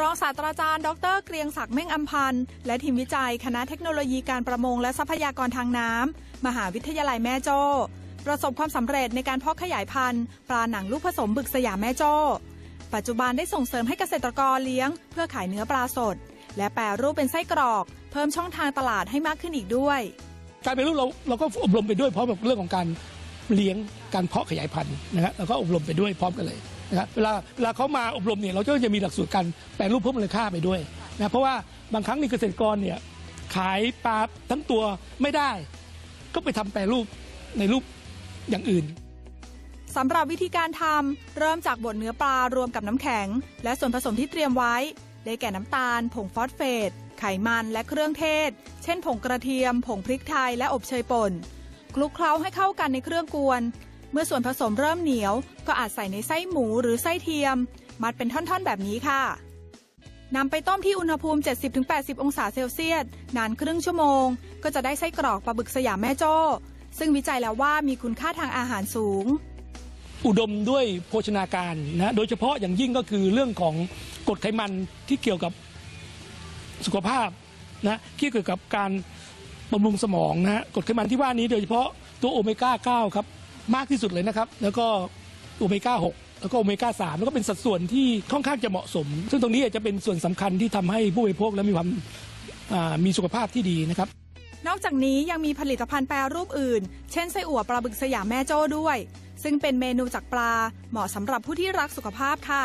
รองศาสตราจารย์ ดร เกรียงศักดิ์เม่งอัมพันธ์ และทีมวิจัยคณะเทคโนโลยีการประมงและทรัพยากรทางน้ำ มหาวิทยาลัยแม่โจ้ประสบความสำเร็จในการเพาะขยายพันธุ์ ปลาหนังลูกผสมบึกสยามแม่โจ้ ปัจจุบันได้ส่งเสริมให้เกษตรกรเลี้ยง เพื่อขายเนื้อปลาสด และแปรรูปเป็นไส้กรอก เพิ่มช่องทางตลาดให้มากขึ้นอีกด้วย การเป็นลูกเราเราก็อบรมไปด้วยพร้อมกับเรื่องของการเลี้ยงการเพาะขยายพันธุ์นะฮะเราก็อบรมไปด้วยพร้อมกันเลย นะครับเวลาเวลาเขามาอบรมเนี่ยเราก็จะมีหลักสูตรการแปลรูปเพิ่มมูลค่าไปด้วยนะเพราะว่าบางครั้งนี่เกษตรกรเนี่ยขายปลาทั้งตัวไม่ได้ ก็ไปทำแปรรูปในรูปอย่างอื่น สำหรับวิธีการทำเริ่มจากบดเนื้อปลารวมกับน้ำแข็ง และส่วนผสมที่เตรียมไว้ ได้แก่น้ำตาล ผงฟอสเฟต ไขมันและเครื่องเทศ เช่น ผงกระเทียม ผงพริกไทยและอบเชยป่นคลุกเคล้าให้เข้ากันในเครื่องกวน เมื่อส่วนผสมเริ่มเหนียว ก็อาจใส่ในไส้หมูหรือไส้เทียม มัดเป็นท่อนๆแบบนี้ค่ะนำไปต้มที่อุณหภูมิ 70-80 องศาเซลเซียส นานครึ่งชั่วโมง ก็จะได้ไส้กรอกปลาบึกสยามแม่โจ้ ซึ่งวิจัยแล้วว่ามีคุณค่าทางอาหารสูง อุดมด้วยโภชนาการนะโดยเฉพาะอย่างยิ่งก็คือเรื่องของกรดไขมันที่เกี่ยวกับสุขภาพนะที่เกี่ยวกับการบำรุงสมองนะกรดไขมันที่ว่านี้โดยเฉพาะตัวโอเมก้า 9 ครับ มากที่สุดเลยนะครับ แล้วก็โอเมก้า6แล้วก็โอเมก้า3แล้วก็เป็นสัดส่วนที่ค่อนข้างจะเหมาะสม ซึ่งตรงนี้อาจจะเป็นส่วนสำคัญที่ทำให้ผู้บริโภคและมีความอ่ามีสุขภาพที่ดีนะครับ นอกจากนี้ยังมีผลิตภัณฑ์แปรรูปอื่น เช่นไส้อั่วปลาบึกสยามแม่โจ้ด้วย ซึ่งเป็นเมนูจากปลาเหมาะสำหรับผู้ที่รักสุขภาพค่ะ